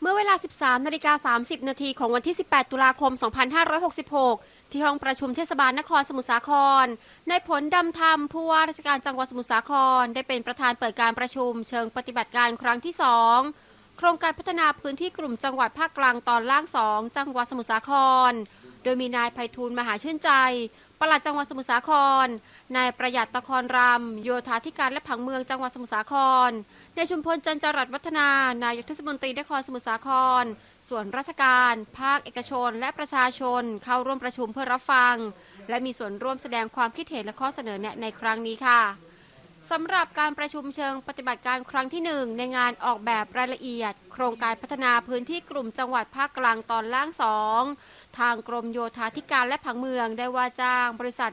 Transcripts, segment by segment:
เมื่อเวลา 13นาฬิกา30 นาทีของวันที่ 18 ตุลาคม 2566 ที่ห้องประชุมเทศบาลนครสมุทรสาครในผลดำธรรมผู้ว่าราชการจังหวัดสมุทรสาคร ได้เป็นประธานเปิดการประชุม เชิงปฏิบัติการครั้งที่ 2 โครงการพัฒนาพื้นที่กลุ่มจังหวัดภาคกลางตอนล่าง 2 จังหวัดสมุทรสาคร โดยมีนายไพฑูรย์มหาชื่นใจ ปลัดจังหวัดสมุทรสาคร นายประหยัดตะครรำโยธาธิการและผังเมืองจังหวัดสมุทรสาครนายชุมพลจันจรัสวัฒนา นายกเทศมนตรีนครสมุทรสาคร ส่วนราชการ ภาคเอกชน และประชาชนเข้าร่วมประชุมเพื่อรับฟัง และมีส่วนร่วมแสดงความคิดเห็นและข้อเสนอแนะในครั้งนี้ค่ะ สำหรับการประชุมเชิงปฏิบัติการครั้งที่หนึ่งในงานออกแบบรายละเอียด โครงการพัฒนาพื้นที่กลุ่มจังหวัดภาคกลางตอนล่างสองทางกรมโยธาธิการและผังเมืองได้ว่าจ้างบริษัท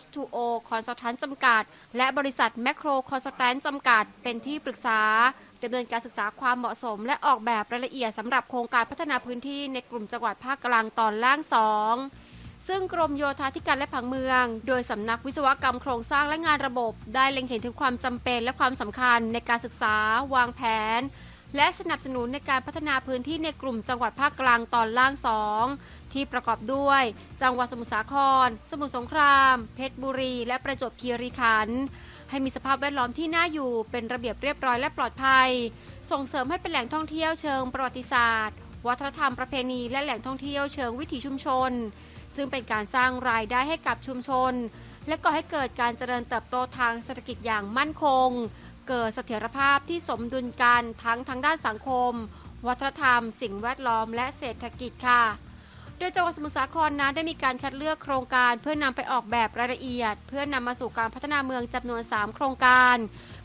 H2O Consultant จำกัด และบริษัท Macro Consultant จำกัด เป็นที่ปรึกษาดำเนินการศึกษาความเหมาะสม และออกแบบรายละเอียดสำหรับโครงการพัฒนาพื้นที่ในกลุ่มจังหวัดภาคกลางตอนล่าง 2 ซึ่งกรมโยธาธิการและผังเมือง โดยสำนักวิศวกรรมโครงสร้างและงานระบบ ได้เล็งเห็นถึงความจำเป็นและความสำคัญในการศึกษาวางแผน และสนับสนุนในการพัฒนาพื้นที่ในกลุ่มจังหวัดภาคกลางตอนล่าง2ที่ประกอบด้วย จังหวัดสมุทรสาคร สมุทรสงคราม เพชรบุรี และประจวบคีรีขันธ์ให้มีสภาพแวดล้อมที่น่าอยู่เป็นระเบียบเรียบร้อยและปลอดภัย ส่งเสริมให้เป็นแหล่งท่องเที่ยวเชิงประวัติศาสตร์ วัฒนธรรมประเพณีและแหล่งท่องเที่ยวเชิงวิถีชุมชน ซึ่งเป็นการสร้างรายได้ให้กับชุมชน และก่อให้เกิดการเจริญเติบโตทางเศรษฐกิจอย่างมั่นคง เกิดเสถียรภาพที่สมดุลกันทั้งทางด้านสังคม วัฒนธรรม สิ่งแวดล้อมและเศรษฐกิจค่ะ โดยจังหวัดสมุทรสาครนั้นได้มีการคัดเลือกโครงการ เพื่อนำไปออกแบบรายละเอียด เพื่อนำมาสู่การพัฒนาเมืองจำนวน 3 โครงการ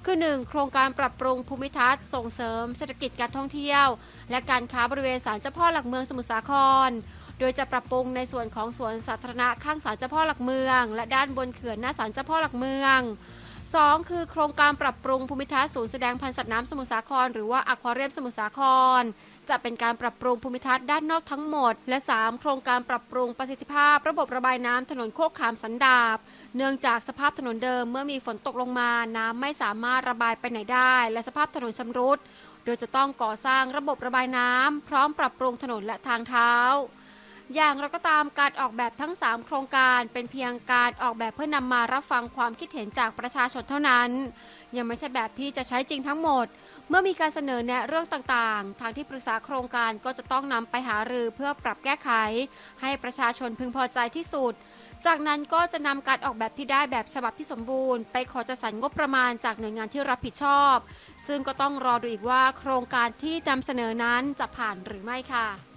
คือ 1 โครงการปรับปรุงภูมิทัศน์ส่งเสริมเศรษฐกิจการท่องเที่ยว และการค้าบริเวณศาลเจ้าพ่อหลักเมืองสมุทรสาคร โดยจะปรับปรุงในส่วนของสวนสาธารณะข้างศาลเจ้าพ่อหลักเมือง และด้านบนเขื่อนหน้าศาลเจ้าพ่อหลักเมือง 2 คือโครงการปรับปรุงภูมิทัศน์ศูนย์แสดงพันธุ์สัตว์น้ำสมุทรสาคร หรือว่าอควาเรียมสมุทรสาคร จะเป็นการปรับปรุงภูมิทัศน์ด้านนอกทั้งหมด และ 3 โครงการปรับปรุงประสิทธิภาพ ระบบระบายน้ำถนนโคกขามสันดาบ เนื่องจากสภาพถนนเดิมเมื่อมีฝนตกลงมาน้ำไม่สามารถระบายไปไหนได้ และสภาพถนนชำรุดโดยจะต้องก่อสร้างระบบระบายน้ำพร้อมปรับปรุงถนนและทางเท้า อย่างไรก็ตามการออกแบบทั้ง 3 โครงการเป็นเพียงการออกแบบเพื่อนำมารับฟังความคิดเห็นจากประชาชนเท่านั้น ยังไม่ใช่แบบที่จะใช้จริงทั้งหมด เมื่อมีการเสนอแนะเรื่องต่างๆ ทางที่ปรึกษาโครงการก็จะต้องนำไปหารือเพื่อปรับแก้ไข ให้ประชาชนพึงพอใจที่สุด จากนั้นก็จะนำการออกแบบที่ได้แบบฉบับที่สมบูรณ์ ไปขอจัดสรรงบประมาณจากหน่วยงานที่รับผิดชอบ ซึ่งก็ต้องรอดูอีกว่าโครงการที่นำเสนอนั้นจะผ่านหรือไม่ค่ะ